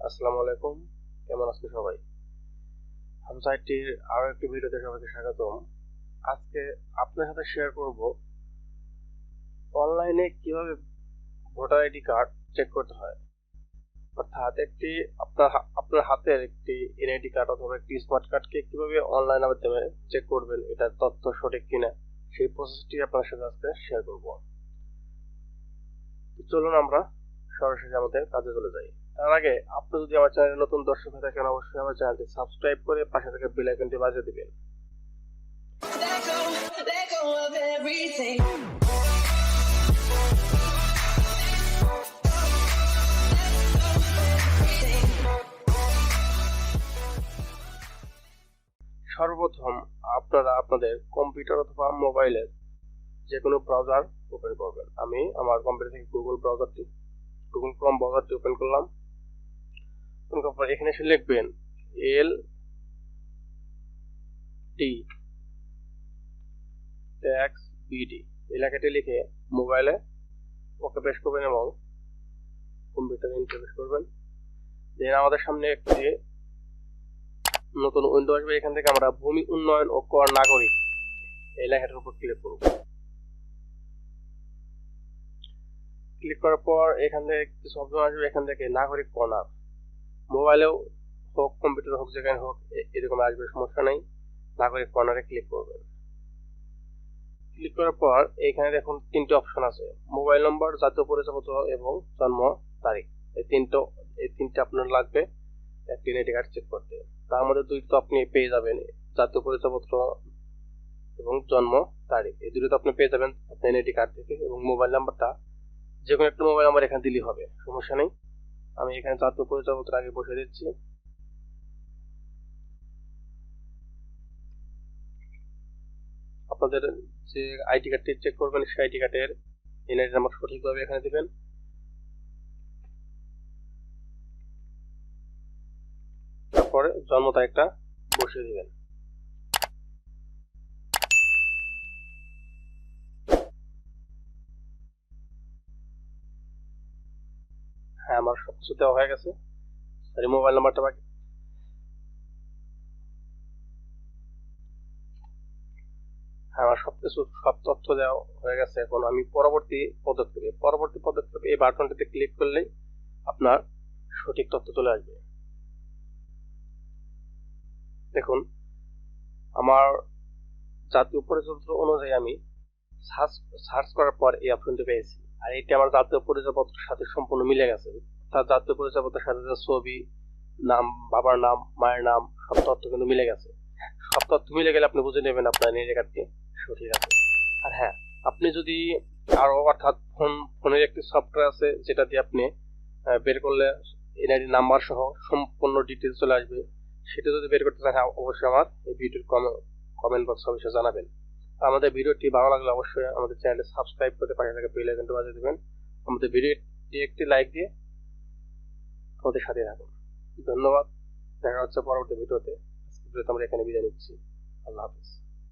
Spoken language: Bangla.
আসসালামু আলাইকুম। কেমন আছেন সবাই? হামজা আইটির আরও একটি ভিডিওতে সবাইকে স্বাগতম। আজকে আপনার সাথে শেয়ার করব অনলাইনে কীভাবে ভোটার আইডি কার্ড চেক করতে হয়। অর্থাৎ একটি আপনার আপনার হাতের একটি এনআইডি কার্ড অথবা একটি স্মার্ট কার্ডকে কীভাবে অনলাইন মাধ্যমে চেক করবেন, এটার তথ্য সঠিক কিনা, সেই প্রসেসটি আপনার সাথে আজকে শেয়ার করব। চলুন আমরা সরাসরি আমাদের কাজে চলে যাই। তার আগে, আপনি যদি আমার চ্যানেলে নতুন দর্শক হয়ে থাকেন, অবশ্যই আমার চ্যানেলটি সাবস্ক্রাইব করে পাশে থেকে বেল আইকনটি বাজিয়ে দিবেন. সর্বপ্রথম, আপনারা আপনাদের কম্পিউটার অথবা মোবাইলের যে কোনো ব্রাউজার ওপেন করবেন আমি আমার কম্পিউটার থেকে গুগল ব্রাউজারটি গুগল ক্রোম ব্রাউজারটি ওপেন করলাম ওপেন করার এখানে এসে লিখবেন এল টি ট্যাক্স বিডি এই লেখাটি লিখে মোবাইলে ওকে পেশ করবেন এবং কম্পিউটারে ইন্টারফেস করবেন। দেন আমাদের সামনে একটি নতুন উইন্ডো আসবে, এখান থেকে আমরা ভূমি উন্নয়ন ও কর নাগরিক এই লেখাটার উপর ক্লিক করব। ক্লিক করার পর এখান থেকে কিছু অপশন আসবে, এখান থেকে নাগরিক কর্নার। মোবাইলেও হোক, কম্পিউটার হোক, যেখানে হোক এরকম আসবে, সমস্যা নেই। নাগরিক কর্নারে ক্লিক করবেন। ক্লিক করার পর এখানে দেখুন তিনটে অপশন আছে। মোবাইল নম্বর জাতীয় পরিচয়পত্র এবং জন্ম তারিখ। এই তিনটো, এই তিনটে আপনার লাগবে একটি আইডি কার্ড চেক করতে। তার মধ্যে দুইটা তো আপনি পেয়ে যাবেন। জাতীয় পরিচয়পত্র এবং জন্ম তারিখ। এই দুটো তো আপনি পেয়ে যাবেন। আপনার এনআইডি কার্ড থেকে এবং মোবাইল নাম্বারটা যে কোনো একটা মোবাইল নাম্বার এখানে দিলেই হবে। সমস্যা নেই। আমি এখানে জাতীয় পরিচয়পত্র আগে বসে দিচ্ছি। আপনাদের যে আইডি কার্ডটি চেক করবেন, সেই আইডি কার্ডের এনআইডি নাম্বার সঠিকভাবে এখানে দিবেন। তারপরে জন্ম তারিখটা বসিয়ে দিবেন। হ্যাঁ আমার সব কিছু দেওয়া হয়ে গেছে। সরি মোবাইল নাম্বারটা বাকি। হ্যাঁ আমার সবকিছু সব তথ্য দেওয়া হয়ে গেছে। এখন আমি পরবর্তী পদক্ষেপে পরবর্তী পদক্ষেপে, এই বাটনটিতে ক্লিক করলেই আপনার সঠিক তথ্য চলে আসবে। দেখুন, আমার জাতীয় পরিচয়পত্র অনুযায়ী আমি সার্চ সার্চ করার পর এই অপশনটি পেয়েছি। আর এটি আমার জাতীয় পরিচয়পত্রের সাথে সম্পূর্ণ মিলে গেছে। তার জাতীয় পরিচয়পত্রের সাথে যে ছবি নাম বাবার নাম মায়ের নাম সব তথ্য কিন্তু মিলে গেছে। সব তথ্য মিলে গেলে আপনি বুঝে নেবেন আপনার নিজের কার্ডটি সঠিক আছে। আর হ্যাঁ আপনি যদি আরও অর্থাৎ ফোন ফোনের একটি সফটওয়্যার আছে যেটা দিয়ে আপনি বের করলে এনআইডি নাম্বার সহ সম্পূর্ণ ডিটেলস চলে আসবে। সেটা যদি বের করতে চান হ্যাঁ, অবশ্যই আমার এই ভিডিওর কমেন্ট বক্স অবশ্যই জানাবেন। আমাদের ভিডিওটি ভালো লাগলে অবশ্যই আমাদের চ্যানেলে সাবস্ক্রাইব করতে পাশে থাকে বেল আইকনটি বাজিয়ে দেবেন। আমাদের ভিডিওটি একটি লাইক দিয়ে আমাদের সাথে থাকুন। ধন্যবাদ। দেখা হচ্ছে পরবর্তী ভিডিওতে। ভিডিওতে আমরা এখানে বিদায় নিচ্ছি। আল্লাহ হাফিজ।